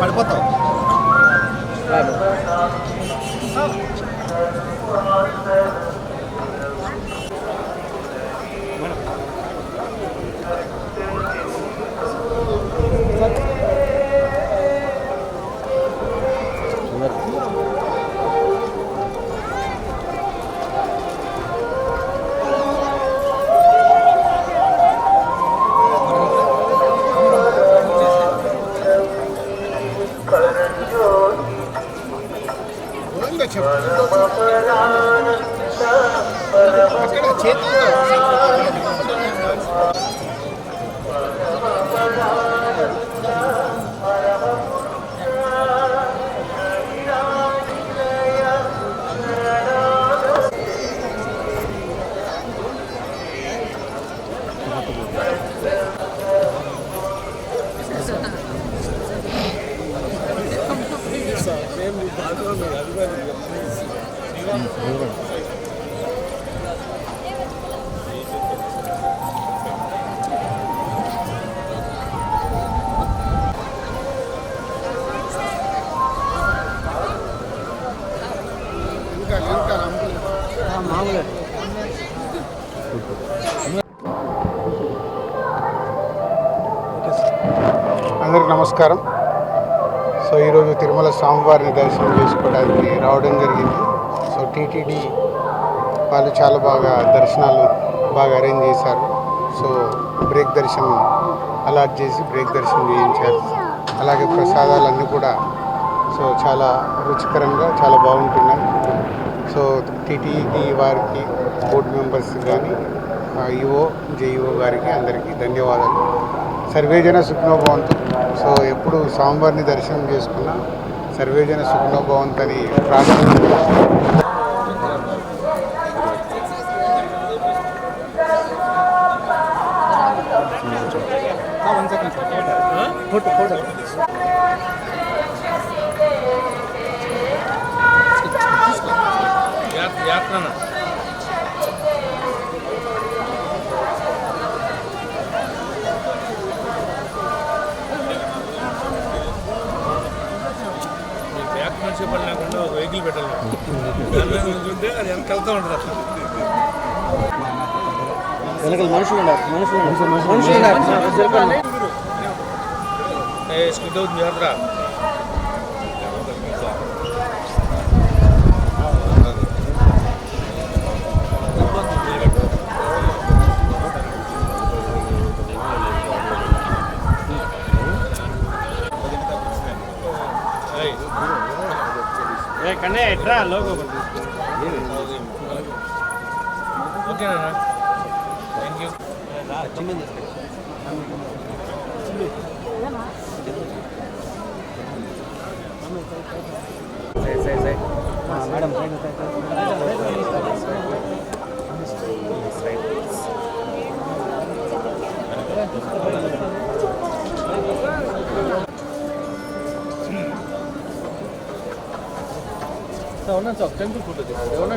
పడిపోతావు చేతి అందరికి నమస్కారం. సో ఈరోజు తిరుమల స్వామివారిని దర్శనం చేసుకోవడానికి రావడం జరిగింది. టీటీడీ వాళ్ళు చాలా బాగా దర్శనాలు బాగా అరేంజ్ చేశారు. సో బ్రేక్ దర్శనం అలాట్ చేసి బ్రేక్ దర్శనం చేయించారు. అలాగే ప్రసాదాలన్నీ కూడా సో చాలా రుచికరంగా చాలా బాగుంటున్నాయి. సో టీటీడీ వారికి బోర్డు మెంబర్స్ కానీ ఈఓ జేఈఓ గారికి అందరికీ ధన్యవాదాలు. సర్వేజన సుఖనోభవంతు. సో ఎప్పుడు స్వామివారిని దర్శనం చేసుకున్నా సర్వేజన సుఖనోభవంతు అని ప్రార్థన ಫೋಟೋ ಫೋಟೋ ಯಾತ್ರಾನ ಮುನ್ಸಿಪಲ್ ಹಾಕೊಂಡು ವೆಹಿಕಲ್ ಬಿಟ್ಟಲ್ಲ ಅದು ಹೆಂಗೆ ಕಲ್ತ ಹೊಡ್ರ ಮನುಷ್ಯ ಮನುಷ್ಯ ಮನುಷ್ಯ స్కిడ్ అవుతుంది యాత్ర ఏయ్, కన్నే ఎట్రా లోగో ఓకేనా థ్యాంక్ యూ சரி சரி சரி மேடம் ஒன்னா சார் டெம்பிள் போட்டு ஒன்னா